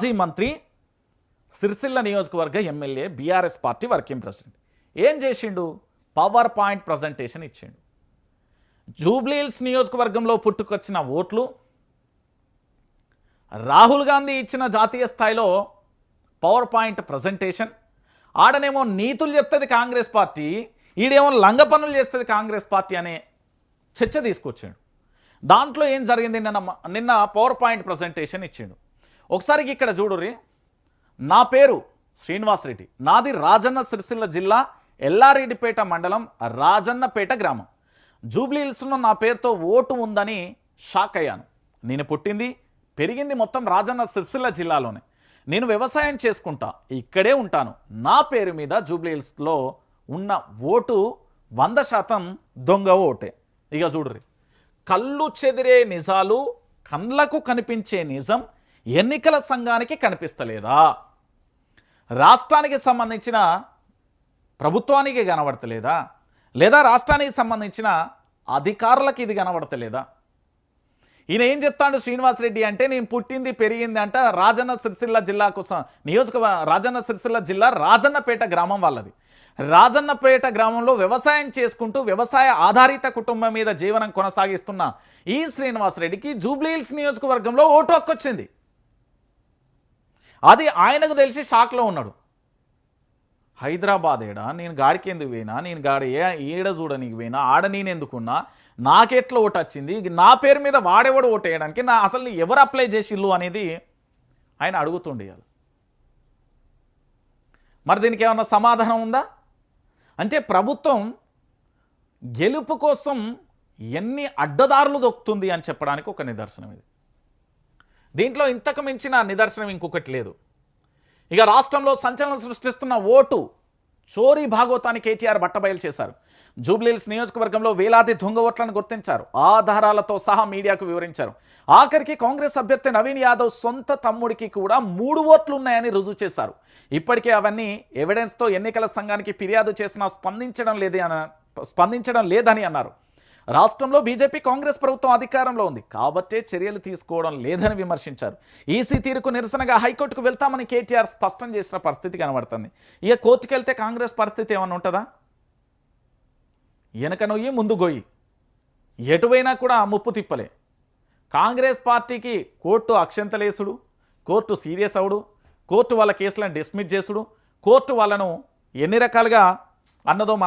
మాజీ మంత్రి సిరిసిల్ల నియోజకవర్గ MLA BRS party working president. ఏం చేసిండు? పవర్ పాయింట్ ప్రజెంటేషన్ ఇచ్చిండు. జూబ్లీహిల్స్ నియోజకవర్గంలో పుట్టుకొచ్చిన ఓట్లు రాహుల్ గాంధీ ఇచ్చిన జాతీయ స్థాయిలో పవర్ పాయింట్ ప్రజెంటేషన్. ఆడనేమో నీతులు చెప్తుంది కాంగ్రెస్ పార్టీ ఈడేమో లంగ పనులు చేస్తుంది కాంగ్రెస్ పార్టీ అనే చర్చ తీసుకొచ్చాడు. దాంట్లో ఏం జరిగింది? నిన్న నిన్న పవర్ పాయింట్ ప్రజెంటేషన్ ఇచ్చిండు. ఒకసారి ఇక్కడ చూడుర్రి నా పేరు శ్రీనివాసరెడ్డి నాది రాజన్న సిరిసిల్ల జిల్లా ఎల్లారెడ్డిపేట మండలం రాజన్నపేట గ్రామం. జూబ్లీహిల్స్లో నా పేరుతో ఓటు ఉందని షాక్ అయ్యాను. నేను పుట్టింది పెరిగింది మొత్తం రాజన్న సిరిసిల్ల జిల్లాలోనే. నేను వ్యవసాయం చేసుకుంటా ఇక్కడే ఉంటాను. నా పేరు మీద జూబ్లీహిల్స్లో ఉన్న ఓటు వంద శాతం దొంగ ఓటే. ఇక చూడుర్రి కళ్ళు చెదిరే నిజాలు కళ్ళకు కనిపించే నిజం ఎన్నికల సంఘానికి కనిపిస్తలేదా? రాష్ట్రానికి సంబంధించిన ప్రభుత్వానికి కనబడతలేదా? లేదా రాష్ట్రానికి సంబంధించిన అధికారులకు ఇది కనబడతలేదా? ఈయన ఏం చెప్తాడు శ్రీనివాసరెడ్డి అంటే నేను పుట్టింది పెరిగింది అంట రాజన్న సిరిసిల్ల జిల్లా కోసం నియోజక రాజన్న సిరిసిల్ల జిల్లా రాజన్నపేట గ్రామం వాళ్ళది. రాజన్నపేట గ్రామంలో వ్యవసాయం చేసుకుంటూ వ్యవసాయ ఆధారిత కుటుంబం మీద జీవనం కొనసాగిస్తున్న ఈ శ్రీనివాసరెడ్డికి జూబ్లీహిల్స్ నియోజకవర్గంలో ఓటు హక్కు వచ్చింది. అది ఆయనకు తెలిసి షాక్లో ఉన్నాడు. హైదరాబాద్ ఏడా? నేను గాడికి ఎందుకు పోయినా? నేను గాడి ఏ ఏడ చూడనీకి పోయినా? ఆడ నేను ఎందుకున్నా? నాకెట్లా ఓటు వచ్చింది? నా పేరు మీద వాడెవడు ఓటు వేయడానికి? నా అసలు ఎవరు అప్లై చేసిల్లు అనేది ఆయన అడుగుతుండేయాలి మరి దీనికి ఏమన్నా సమాధానం ఉందా? అంటే ప్రభుత్వం గెలుపు కోసం ఎన్ని అడ్డదారులు దొక్కుతుంది అని చెప్పడానికి ఒక నిదర్శనం ఇది. దీంట్లో ఇంతకు మించిన నిదర్శనం ఇంకొకటి లేదు. ఇక రాష్ట్రంలో సంచలనం సృష్టిస్తున్న ఓటు చోరీ భాగోతాన్ని కేటీఆర్ బట్టబయలు చేశారు. జూబ్లీహిల్స్ నియోజకవర్గంలో వేలాది దొంగ ఓట్లను గుర్తించారు. ఆధారాలతో సహా మీడియాకు వివరించారు. ఆఖరికి కాంగ్రెస్ అభ్యర్థి నవీన్ యాదవ్ సొంత తమ్ముడికి కూడా మూడు ఓట్లు ఉన్నాయని రుజువు చేశారు. ఇప్పటికే అవన్నీ ఎవిడెన్స్తో ఎన్నికల సంఘానికి ఫిర్యాదు చేసినా స్పందించడం లేదని స్పందించడం లేదని అన్నారు. రాష్ట్రంలో బీజేపీ కాంగ్రెస్ ప్రభుత్వం అధికారంలో ఉంది. కాబట్టే చర్యలు తీసుకోవడం లేదని విమర్శించారు. ఈసీ తీరుకు నిరసనగా హైకోర్టుకు వెళ్తామని కేటీఆర్ స్పష్టం చేసిన పరిస్థితి కనబడుతుంది. ఇక కోర్టుకు వెళ్తే కాంగ్రెస్ పరిస్థితి ఏమన్నా ఉంటుందా? వెనక నొయ్యి ముందు గొయ్యి. ఎటువైనా కూడా ముప్పు తిప్పలే. కాంగ్రెస్ పార్టీకి కోర్టు అక్షంతలేసుడు కోర్టు సీరియస్ అవుడు కోర్టు వాళ్ళ కేసులను డిస్మిస్ చేసుడు కోర్టు వాళ్ళను ఎన్ని రకాలుగా అన్నదో మన